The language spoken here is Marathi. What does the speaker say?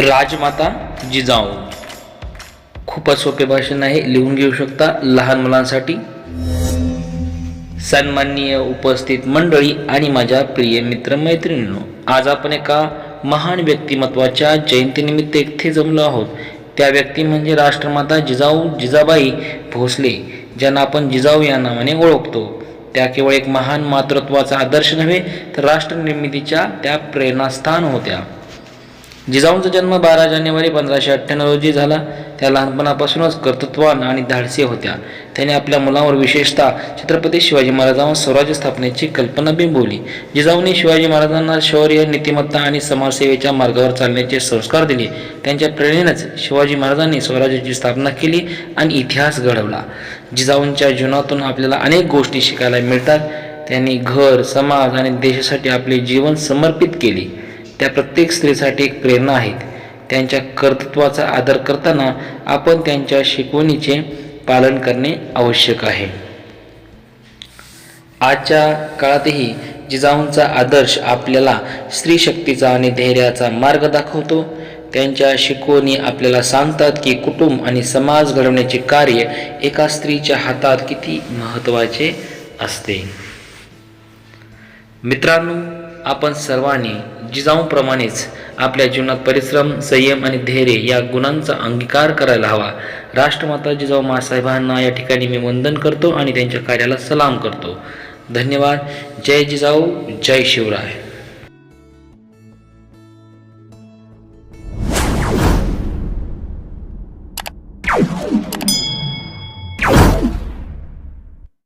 राजमाता जिजाऊ. खूपच सोपे भाषण आहे लिहून घेऊ शकता लहान मुलांसाठी. सन्माननीय उपस्थित मंडळी आणि माझ्या प्रिय मित्रमैत्रिणींनो आज आपण एका महान व्यक्तिमत्वाच्या जयंतीनिमित्त इथे जमलो आहोत. त्या व्यक्ती म्हणजे राष्ट्रमाता जिजाऊ जिजाबाई भोसले ज्यांना आपण जिजाऊ या नावाने ओळखतो. त्या केवळ एक महान मातृत्वाचा आदर्श नव्हे तर राष्ट्रनिर्मितीच्या त्या प्रेरणास्थान होत्या. जिजाऊंचा जन्म बारा जानेवारी पंधराशे अठ्ठ्याण्णव रोजी झाला. त्या लहानपणापासूनच कर्तृत्वान आणि धाडसी होत्या. त्याने आपल्या मुलांवर विशेषतः छत्रपती शिवाजी महाराजांवर स्वराज्य स्थापनेची कल्पना बिंबवली. जिजाऊंनी शिवाजी महाराजांना शौर्य नीतिमत्ता आणि समाजसेवेच्या मार्गावर चालण्याचे संस्कार दिले. त्यांच्या प्रेरणेनेच शिवाजी महाराजांनी स्वराज्याची स्थापना केली आणि इतिहास घडवला. जिजाऊंच्या जीवनातून आपल्याला अनेक गोष्टी शिकायला मिळतात. त्यांनी घर समाज आणि देशासाठी आपले जीवन समर्पित केले. त्या प्रत्येक स्त्रीसाठी एक प्रेरणा आहेत. त्यांच्या कर्तृत्वाचा आदर करताना आपण त्यांच्या शिकवणीचे पालन करणे आवश्यक आहे. आजच्या काळातही जिजाऊंचा आदर्श आपल्याला स्त्री शक्तीचा आणि धैर्याचा मार्ग दाखवतो. त्यांच्या शिकवणी आपल्याला सांगतात की कुटुंब आणि समाज घडवण्याचे कार्य एका स्त्रीच्या हातात किती महत्त्वाचे असते. मित्रांनो आपण सर्वांनी जिजाऊप्रमाणेच आपल्या जीवनात परिश्रम संयम आणि धैर्य या गुणांचा अंगीकार करायला हवा. राष्ट्रमाता जिजाऊ मासाहेबांना या ठिकाणी मी वंदन करतो आणि त्यांच्या कार्याला सलाम करतो. धन्यवाद. जय जिजाऊ. जय शिवराय. you